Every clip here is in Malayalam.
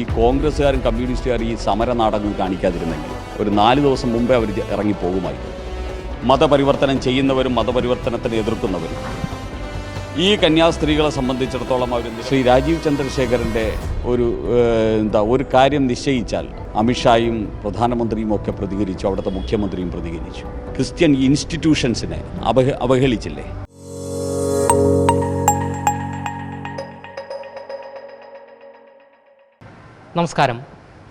ഈ കോൺഗ്രസ്സുകാരും കമ്മ്യൂണിസ്റ്റുകാരും ഈ സമര നാടകം കാണിക്കാതിരുന്നെങ്കിൽ ഒരു നാല് ദിവസം മുമ്പേ അവർ ഇറങ്ങിപ്പോകുമായിരുന്നു. മതപരിവർത്തനം ചെയ്യുന്നവരും മതപരിവർത്തനത്തിന് എതിർക്കുന്നവരും. ഈ കന്യാസ്ത്രീകളെ സംബന്ധിച്ചിടത്തോളം അവർ ശ്രീ രാജീവ് ചന്ദ്രശേഖരന്റെ ഒരു എന്താ ഒരു കാര്യം നിശ്ചയിച്ചാൽ അമിത്ഷായും പ്രധാനമന്ത്രിയും ഒക്കെ പ്രതികരിച്ചു അവിടുത്തെ മുഖ്യമന്ത്രിയും പ്രതികരിച്ചു. ക്രിസ്ത്യൻ ഇൻസ്റ്റിറ്റ്യൂഷൻസിനെ അവഹ അവഹേളിച്ചില്ലേ നമസ്കാരം.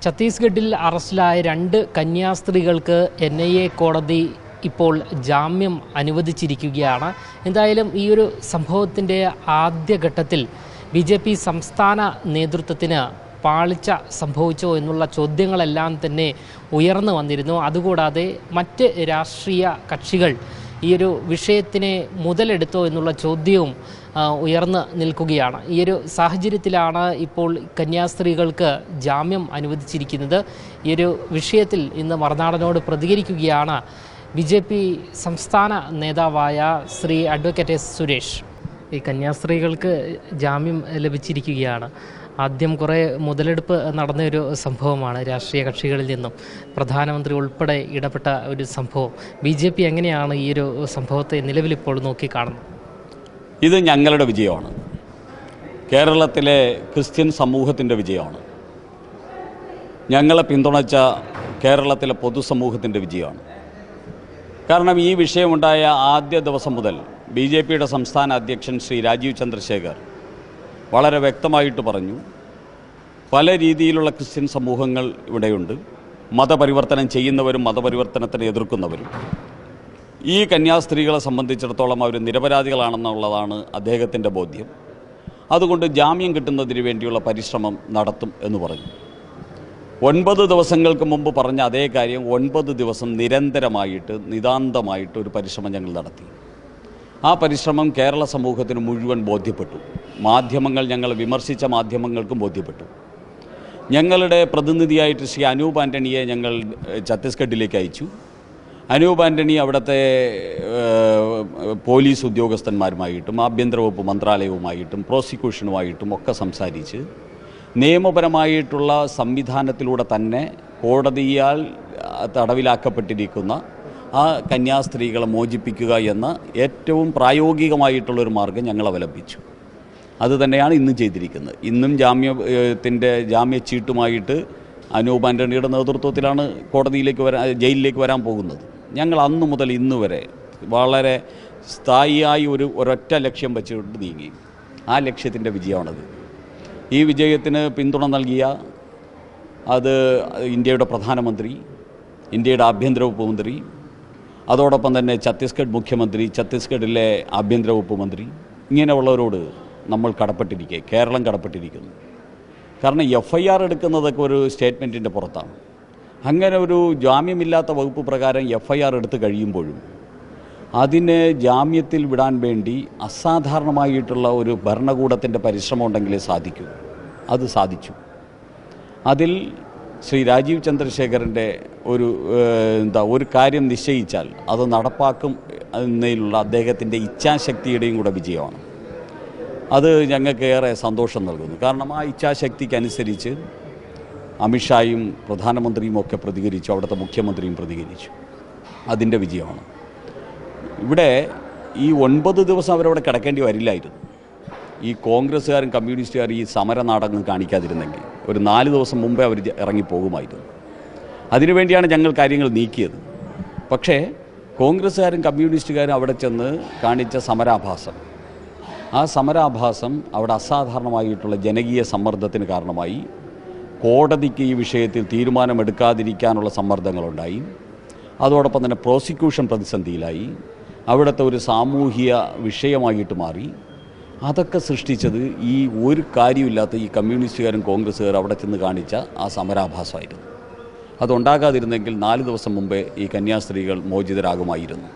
ഛത്തീസ്ഗഡിൽ അറസ്റ്റിലായ രണ്ട് കന്യാസ്ത്രീകൾക്ക് എൻ ഐ എ കോടതി ഇപ്പോൾ ജാമ്യം അനുവദിച്ചിരിക്കുകയാണ്. എന്തായാലും ഈ ഒരു സംഭവത്തിന്റെ ആദ്യഘട്ടത്തിൽ ബി ജെ പി സംസ്ഥാന നേതൃത്വത്തിന് പാളിച്ച സംഭവിച്ചോ എന്നുള്ള ചോദ്യങ്ങളെല്ലാം തന്നെ ഉയർന്നു വന്നിരുന്നു. അതുകൂടാതെ മറ്റ് രാഷ്ട്രീയ കക്ഷികൾ ഈ ഒരു വിഷയത്തിനെ മുതലെടുത്തോ എന്നുള്ള ചോദ്യവും ഉയർന്നു നിൽക്കുകയാണ്. ഈ ഒരു സാഹചര്യത്തിലാണ് ഇപ്പോൾ കന്യാസ്ത്രീകൾക്ക് ജാമ്യം അനുവദിച്ചിരിക്കുന്നത്. ഈ ഒരു വിഷയത്തിൽ ഇന്ന് മറുനാടനോട് പ്രതികരിക്കുകയാണ് ബി ജെ പി സംസ്ഥാന നേതാവായ ശ്രീ അഡ്വക്കേറ്റ് എസ് സുരേഷ്. ഈ കന്യാസ്ത്രീകൾക്ക് ജാമ്യം ലഭിച്ചിരിക്കുകയാണ്. ആദ്യം കുറേ മുതലെടുപ്പ് നടന്ന ഒരു സംഭവമാണ് രാഷ്ട്രീയ കക്ഷികളിൽ നിന്നും. പ്രധാനമന്ത്രി ഉൾപ്പെടെ ഇടപെട്ട ഒരു സംഭവം. ബി ജെ പി എങ്ങനെയാണ് ഈ ഒരു സംഭവത്തെ നിലവിലിപ്പോൾ നോക്കിക്കാണുന്നത്? ഇത് ഞങ്ങളുടെ വിജയമാണ്. കേരളത്തിലെ ക്രിസ്ത്യൻ സമൂഹത്തിന്റെ വിജയമാണ്. ഞങ്ങളെ പിന്തുണച്ച കേരളത്തിലെ പൊതുസമൂഹത്തിന്റെ വിജയമാണ്. കാരണം ഈ വിഷയമുണ്ടായ ആദ്യ ദിവസം മുതൽ ബി ജെ പിയുടെ സംസ്ഥാന അധ്യക്ഷൻ ശ്രീ രാജീവ് ചന്ദ്രശേഖർ വളരെ വ്യക്തമായിട്ട് പറഞ്ഞു. പല രീതിയിലുള്ള ക്രിസ്ത്യൻ സമൂഹങ്ങൾ ഇവിടെയുണ്ട്. മതപരിവർത്തനം ചെയ്യുന്നവരും മതപരിവർത്തനത്തിന് എതിർക്കുന്നവരും. ഈ കന്യാസ്ത്രീകളെ സംബന്ധിച്ചിടത്തോളം അവർ നിരപരാധികളാണെന്നുള്ളതാണ് അദ്ദേഹത്തിന്റെ ബോധ്യം. അതുകൊണ്ട് ജാമ്യം കിട്ടുന്നതിന് വേണ്ടിയുള്ള പരിശ്രമം നടത്തും എന്ന് പറഞ്ഞു. ഒൻപത് ദിവസങ്ങൾക്ക് മുമ്പ് പറഞ്ഞ അതേ കാര്യം ഒൻപത് ദിവസം നിരന്തരമായിട്ട് നിതാന്തമായിട്ട് ഒരു പരിശ്രമം ഞങ്ങൾ നടത്തി. ആ പരിശ്രമം കേരള സമൂഹത്തിന് മുഴുവൻ ബോധ്യപ്പെട്ടു. മാധ്യമങ്ങൾ ഞങ്ങൾ വിമർശിച്ച മാധ്യമങ്ങൾക്കും ബോധ്യപ്പെട്ടു. ഞങ്ങളുടെ പ്രതിനിധിയായിട്ട് ശ്രീ അനൂപ് ആന്റണിയെ ഞങ്ങൾ ഛത്തീസ്ഗഡിലേക്ക് അയച്ചു. അനൂപ് ആന്റണി അവിടുത്തെ പോലീസ് ഉദ്യോഗസ്ഥന്മാരുമായിട്ടും ആഭ്യന്തര വകുപ്പ് മന്ത്രാലയവുമായിട്ടും പ്രോസിക്യൂഷനുമായിട്ടും ഒക്കെ സംസാരിച്ച് നിയമപരമായിട്ടുള്ള സംവിധാനത്തിലൂടെ തന്നെ കോടതിയാൽ തടവിലാക്കപ്പെട്ടിരിക്കുന്ന ആ കന്യാസ്ത്രീകളെ മോചിപ്പിക്കുക എന്ന ഏറ്റവും പ്രായോഗികമായിട്ടുള്ളൊരു മാർഗം ഞങ്ങൾ അവലംബിച്ചു. അത് തന്നെയാണ് ഇന്നും ചെയ്തിരിക്കുന്നത്. ഇന്നും ജാമ്യത്തിന്റെ ജാമ്യച്ചീട്ടുമായിട്ട് അനൂപ് ആന്റണിയുടെ നേതൃത്വത്തിലാണ് കോടതിയിലേക്ക് വരാൻ ജയിലിലേക്ക് വരാൻ പോകുന്നത്. ഞങ്ങൾ അന്ന് മുതൽ ഇന്ന് വരെ വളരെ സ്ഥായിയായി ഒരു ഒരൊറ്റ ലക്ഷ്യം വെച്ചുകൊണ്ട് നീങ്ങി. ആ ലക്ഷ്യത്തിന്റെ വിജയമാണത്. ഈ വിജയത്തിന് പിന്തുണ നൽകിയ അത് ഇന്ത്യയുടെ പ്രധാനമന്ത്രി ഇന്ത്യയുടെ ആഭ്യന്തര വകുപ്പ് മന്ത്രി അതോടൊപ്പം തന്നെ ഛത്തീസ്ഗഡ് മുഖ്യമന്ത്രി ഛത്തീസ്ഗഡിലെ ആഭ്യന്തര വകുപ്പ് മന്ത്രി ഇങ്ങനെയുള്ളവരോട് നമ്മൾ കടപ്പെട്ടിരിക്കുക കേരളം കടപ്പെട്ടിരിക്കുന്നു. കാരണം എഫ് ഐ ആർ എടുക്കുന്നതൊക്കെ ഒരു സ്റ്റേറ്റ്മെന്റിന്റെ പുറത്താണ്. അങ്ങനെ ഒരു ജാമ്യമില്ലാത്ത വകുപ്പ് പ്രകാരം എഫ് ഐ ആർ എടുത്ത് കഴിയുമ്പോഴും അതിനെ ജാമ്യത്തിൽ വിടാൻ വേണ്ടി അസാധാരണമായിട്ടുള്ള ഒരു ഭരണകൂടത്തിന്റെ പരിശ്രമം ഉണ്ടെങ്കിലേ സാധിക്കൂ. അത് സാധിച്ചു. അതിൽ ശ്രീ രാജീവ് ചന്ദ്രശേഖരന്റെ ഒരു എന്താ ഒരു കാര്യം നിശ്ചയിച്ചാൽ അത് നടപ്പാക്കും എന്നതിലുള്ള അദ്ദേഹത്തിന്റെ ഇച്ഛാശക്തിയുടെയും കൂടെ വിജയമാണ്. അത് ഞങ്ങൾക്ക് ഏറെ സന്തോഷം നൽകുന്നു. കാരണം ആ ഇച്ഛാശക്തിക്കനുസരിച്ച് അമിത്ഷായും പ്രധാനമന്ത്രിയും ഒക്കെ പ്രതികരിച്ചു അവിടുത്തെ മുഖ്യമന്ത്രിയും പ്രതികരിച്ചു. അതിന്റെ വിജയമാണ്. ഇവിടെ ഈ ഒൻപത് ദിവസം അവരവിടെ കിടക്കേണ്ടി വരില്ലായിരുന്നു. ഈ കോൺഗ്രസ്സുകാരും കമ്മ്യൂണിസ്റ്റുകാരും ഈ സമര നാടകം കാണിക്കാതിരുന്നെങ്കിൽ ഒരു നാല് ദിവസം മുമ്പേ അവർ ഇറങ്ങിപ്പോകുമായിരുന്നു. അതിനുവേണ്ടിയാണ് ഞങ്ങൾ കാര്യങ്ങൾ നീക്കിയത്. പക്ഷേ കോൺഗ്രസ്സുകാരും കമ്മ്യൂണിസ്റ്റുകാരും അവിടെ ചെന്ന് കാണിച്ച സമരാഭാസം. ആ സമരാഭാസം അവിടെ അസാധാരണമായിട്ടുള്ള ജനകീയ സമ്മർദ്ദത്തിന് കാരണമായി. കോടതിക്ക് ഈ വിഷയത്തിൽ തീരുമാനമെടുക്കാതിരിക്കാനുള്ള സമ്മർദ്ദങ്ങളുണ്ടായി. അതോടൊപ്പം തന്നെ പ്രോസിക്യൂഷൻ പ്രതിസന്ധിയിലായി. അവിടുത്തെ ഒരു സാമൂഹിക വിഷയമായിട്ട് മാറി. അതൊക്കെ സൃഷ്ടിച്ചത് ഈ ഒരു കാര്യമില്ലാത്ത ഈ കമ്മ്യൂണിസ്റ്റുകാരും കോൺഗ്രസ്സുകാരും അവിടെ ചെന്ന് കാണിച്ച ആ സമരാഭാസമായിരുന്നു. അതുണ്ടാകാതിരുന്നെങ്കിൽ നാല് ദിവസം മുമ്പേ ഈ കന്യാസ്ത്രീകൾ മോചിതരാകുമായിരുന്നു.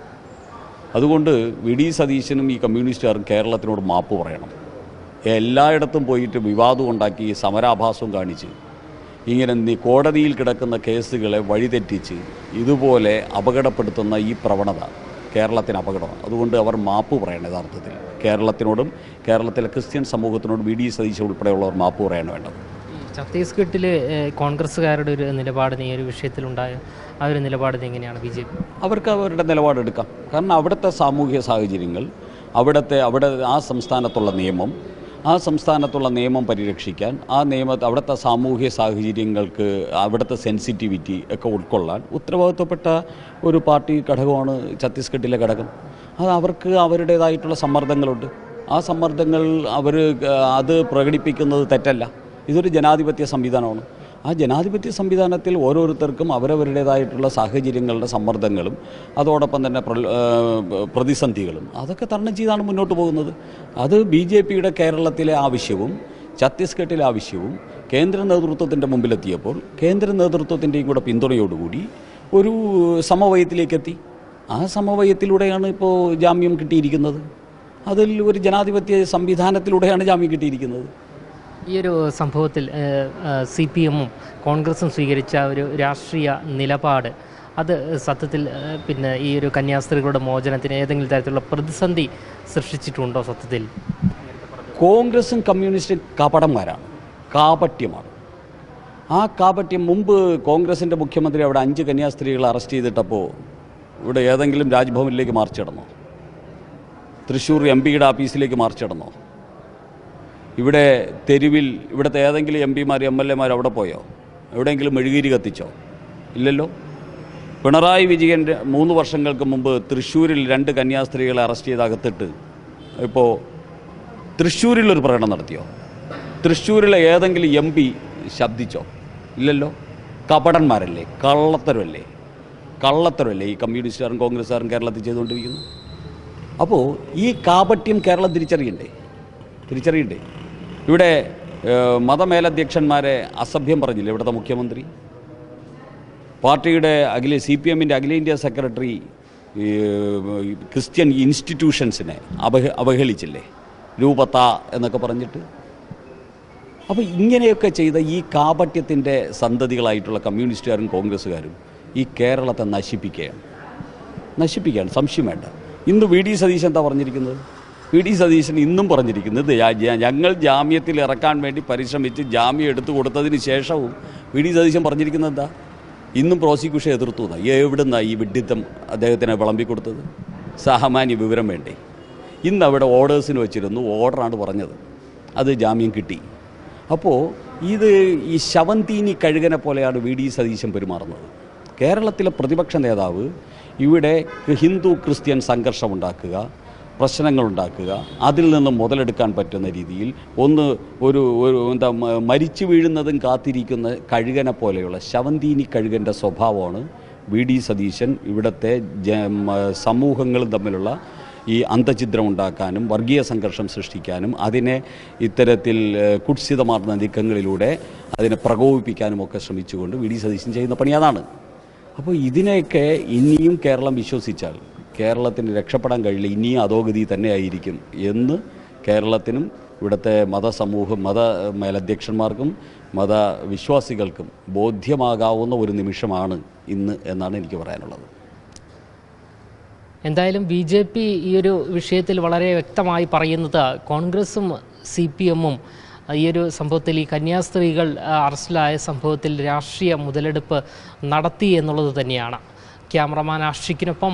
അതുകൊണ്ട് വി ഡി സതീശനും ഈ കമ്മ്യൂണിസ്റ്റുകാരും കേരളത്തിനോട് മാപ്പ് പറയണം. എല്ലായിടത്തും പോയിട്ട് വിവാദം ഉണ്ടാക്കി സമരാഭാസവും കാണിച്ച് ഇങ്ങനെ നീ കോടതിയിൽ കിടക്കുന്ന കേസുകളെ വഴിതെറ്റിച്ച് ഇതുപോലെ അപകടപ്പെടുത്തുന്ന ഈ പ്രവണത. കേരളത്തിന് അപകടമാണ് അതുകൊണ്ട് അവർ മാപ്പ് പറയണം യഥാർത്ഥത്തിൽ. കേരളത്തിനോടും കേരളത്തിലെ ക്രിസ്ത്യൻ സമൂഹത്തിനോടും വി ഡി സതീശൻ ഉൾപ്പെടെയുള്ളവർ മാപ്പ് പറയാണ് വേണ്ടത്. ഛത്തീസ്ഗഡിൽ കോൺഗ്രസ്സുകാരുടെ ഒരു നിലപാട് ഈ ഒരു വിഷയത്തിലുണ്ടായ ആ ഒരു നിലപാട് എങ്ങനെയാണ് ബി ജെ പി? അവർക്ക് അവരുടെ നിലപാടെടുക്കാം കാരണം അവിടുത്തെ സാമൂഹിക സാഹചര്യങ്ങൾ അവിടുത്തെ അവിടെ ആ സംസ്ഥാനത്തുള്ള നിയമം ആ സംസ്ഥാനത്തുള്ള നിയമം പരിരക്ഷിക്കാൻ ആ നിയമ അവിടുത്തെ സാമൂഹ്യ സാഹചര്യങ്ങൾക്ക് അവിടുത്തെ സെൻസിറ്റിവിറ്റി ഒക്കെ ഉൾക്കൊള്ളാൻ ഉത്തരവാദിത്വപ്പെട്ട ഒരു പാർട്ടി ഘടകമാണ് ഛത്തീസ്ഗഡിലെ ഘടകം. അത് അവർക്ക് അവരുടേതായിട്ടുള്ള സമ്മർദ്ദങ്ങളുണ്ട്. ആ സമ്മർദ്ദങ്ങൾ അവർ അത് പ്രകടിപ്പിക്കുന്നത് തെറ്റല്ല. ഇതൊരു ജനാധിപത്യ സംവിധാനമാണ്. ആ ജനാധിപത്യ സംവിധാനത്തിൽ ഓരോരുത്തർക്കും അവരവരുടേതായിട്ടുള്ള സാഹചര്യങ്ങളുടെ സമ്മർദ്ദങ്ങളും അതോടൊപ്പം തന്നെ പ്രതിസന്ധികളും. അതൊക്കെ തരണം ചെയ്താണ് മുന്നോട്ട് പോകുന്നത്. അത് ബി ജെ പിയുടെ കേരളത്തിലെ ആവശ്യവും ഛത്തീസ്ഗഡിലെ ആവശ്യവും കേന്ദ്ര നേതൃത്വത്തിന്റെ മുമ്പിലെത്തിയപ്പോൾ കേന്ദ്ര നേതൃത്വത്തിന്റെയും കൂടെ പിന്തുണയോടുകൂടി ഒരു സമവയത്തിലേക്ക് എത്തി ആ സമവയത്തിലൂടെയാണ് ഇപ്പോൾ ജാമ്യം കിട്ടിയിരിക്കുന്നത്. അതിൽ ഒരു ജനാധിപത്യ സംവിധാനത്തിലൂടെയാണ് ജാമ്യം കിട്ടിയിരിക്കുന്നത്. ഈ ഒരു സംഭവത്തിൽ സി പി എമ്മും കോൺഗ്രസും സ്വീകരിച്ച ഒരു രാഷ്ട്രീയ നിലപാട് അത് സത്യത്തിൽ പിന്നെ ഈ ഒരു കന്യാസ്ത്രീകളുടെ മോചനത്തിന് ഏതെങ്കിലും തരത്തിലുള്ള പ്രതിസന്ധി സൃഷ്ടിച്ചിട്ടുണ്ടോ സത്യത്തിൽ? കോൺഗ്രസും കമ്മ്യൂണിസ്റ്റും കപടന്മാരാണ് കാപട്യമാണ്. ആ കാപട്യം മുമ്പ് കോൺഗ്രസിന്റെ മുഖ്യമന്ത്രി അവിടെ അഞ്ച് കന്യാസ്ത്രീകളെ അറസ്റ്റ് ചെയ്തിട്ടപ്പോൾ ഇവിടെ ഏതെങ്കിലും രാജ്ഭവനിലേക്ക് മാർച്ച് നടന്നോ? തൃശ്ശൂർ എം പിയുടെ ഓഫീസിലേക്ക് മാർച്ച് നടന്നോ? ഇവിടെ തെരുവിൽ ഇവിടുത്തെ ഏതെങ്കിലും എം പിമാർ എം എൽ എമാർ അവിടെ പോയോ? എവിടെയെങ്കിലും മെഴുകിരി കത്തിച്ചോ? ഇല്ലല്ലോ? പിണറായി വിജയൻ മൂന്ന് വർഷങ്ങൾക്ക് മുമ്പ് തൃശ്ശൂരിൽ രണ്ട് കന്യാസ്ത്രീകളെ അറസ്റ്റ് ചെയ്ത് അകത്തിട്ട് ഇപ്പോൾ തൃശ്ശൂരിൽ ഒരു പ്രകടനം നടത്തിയോ? തൃശ്ശൂരിലെ ഏതെങ്കിലും എം പി ശബ്ദിച്ചോ? ഇല്ലല്ലോ? കപടന്മാരല്ലേ? കള്ളത്തരമല്ലേ? കള്ളത്തരമല്ലേ ഈ കമ്മ്യൂണിസ്റ്റുകാരും കോൺഗ്രസ്സുകാരും കേരളത്തിൽ ചെയ്തുകൊണ്ടിരിക്കുന്നു? അപ്പോൾ ഈ കാപട്യം കേരളം തിരിച്ചറിയണ്ടേ? തിരിച്ചറിയണ്ടേ? ഇവിടെ മതമേലധ്യക്ഷന്മാരെ അസഭ്യം പറഞ്ഞില്ലേ ഇവിടുത്തെ മുഖ്യമന്ത്രി? പാർട്ടിയുടെ അഖില സി പി എമ്മിന്റെ അഖിലേന്ത്യാ സെക്രട്ടറി ക്രിസ്ത്യൻ ഇൻസ്റ്റിറ്റ്യൂഷൻസിനെ അവഹ അവഹേളിച്ചില്ലേ? രൂപത്ത എന്നൊക്കെ പറഞ്ഞിട്ട്? അപ്പോൾ ഇങ്ങനെയൊക്കെ ചെയ്ത ഈ കാപട്യത്തിന്റെ സന്തതികളായിട്ടുള്ള കമ്മ്യൂണിസ്റ്റുകാരും കോൺഗ്രസ്സുകാരും ഈ കേരളത്തെ നശിപ്പിക്കുകയാണ്. നശിപ്പിക്കുകയാണ് സംശയം വേണ്ട. ഇന്ന് വി ഡി സതീശൻ എന്താ പറഞ്ഞിരിക്കുന്നത്? വി ഡി സതീശൻ ഇന്നും പറഞ്ഞിരിക്കുന്നത് "ഞാ- ഞാ- ഞങ്ങൾ ജാമ്യത്തിൽ ഇറക്കാൻ വേണ്ടി പരിശ്രമിച്ച് ജാമ്യം എടുത്തു കൊടുത്തതിന് ശേഷവും പി ഡി സതീശൻ പറഞ്ഞിരിക്കുന്നത് എന്താ? ഇന്നും പ്രോസിക്യൂഷൻ എതിർത്തു എവിടുന്ന ഈ വിഡിത്തം അദ്ദേഹത്തിന് വിളമ്പിക്കൊടുത്തത് സഹമാന്യ വിവരം വേണ്ടേ? ഇന്ന് അവിടെ ഓർഡേഴ്സിന് വെച്ചിരുന്നു ഓർഡറാണ് പറഞ്ഞത്. അത് ജാമ്യം കിട്ടി. അപ്പോൾ ഇത് ഈ ശവന്തീനി കഴുകനെ പോലെയാണ് വി ഡി സതീശൻ പെരുമാറുന്നത്. കേരളത്തിലെ പ്രതിപക്ഷ നേതാവ് ഇവിടെ ഹിന്ദു ക്രിസ്ത്യൻ സംഘർഷമുണ്ടാക്കുക പ്രശ്നങ്ങളുണ്ടാക്കുക. അതിൽ നിന്ന് മുതലെടുക്കാൻ പറ്റുന്ന രീതിയിൽ ഒന്ന് ഒരു ഒരു എന്താ മരിച്ചു വീഴുന്നതും കാത്തിരിക്കുന്ന കഴുകനെ പോലെയുള്ള ശവന്തീനി കഴുകന്റെ സ്വഭാവമാണ് വി ഡി സതീശൻ ഇവിടുത്തെ സമൂഹങ്ങളും തമ്മിലുള്ള ഈ അന്തഛിദ്രം ഉണ്ടാക്കാനും വർഗീയ സംഘർഷം സൃഷ്ടിക്കാനും അതിനെ ഇത്തരത്തിൽ കുട്സിതമാർന്ന നീക്കങ്ങളിലൂടെ അതിനെ പ്രകോപിപ്പിക്കാനും ഒക്കെ ശ്രമിച്ചുകൊണ്ട് വി ഡി സതീശൻ ചെയ്യുന്ന പണി അതാണ്. അപ്പോൾ ഇതിനെയൊക്കെ ഇനിയും കേരളം വിശ്വസിച്ചാൽ കേരളത്തിന് രക്ഷപ്പെടാൻ കഴിയില്ല ഇനിയും അധോഗതി തന്നെയായിരിക്കും എന്ന് കേരളത്തിനും ഇവിടുത്തെ മതസമൂഹം മത മേലധ്യക്ഷന്മാർക്കും മതവിശ്വാസികൾക്കും ബോധ്യമാകാവുന്ന ഒരു നിമിഷമാണ് ഇന്ന് എന്നാണ് എനിക്ക് പറയാനുള്ളത്. എന്തായാലും ബി ജെ പി ഈ ഒരു വിഷയത്തിൽ വളരെ വ്യക്തമായി പറയുന്നത് കോൺഗ്രസും സി പി എമ്മും ഈ ഒരു സംഭവത്തിൽ ഈ കന്യാസ്ത്രീകൾ അറസ്റ്റിലായ സംഭവത്തിൽ രാഷ്ട്രീയ മുതലെടുപ്പ് നടത്തി എന്നുള്ളത് തന്നെയാണ്. ക്യാമറമാൻ ആഷിക്കിനൊപ്പം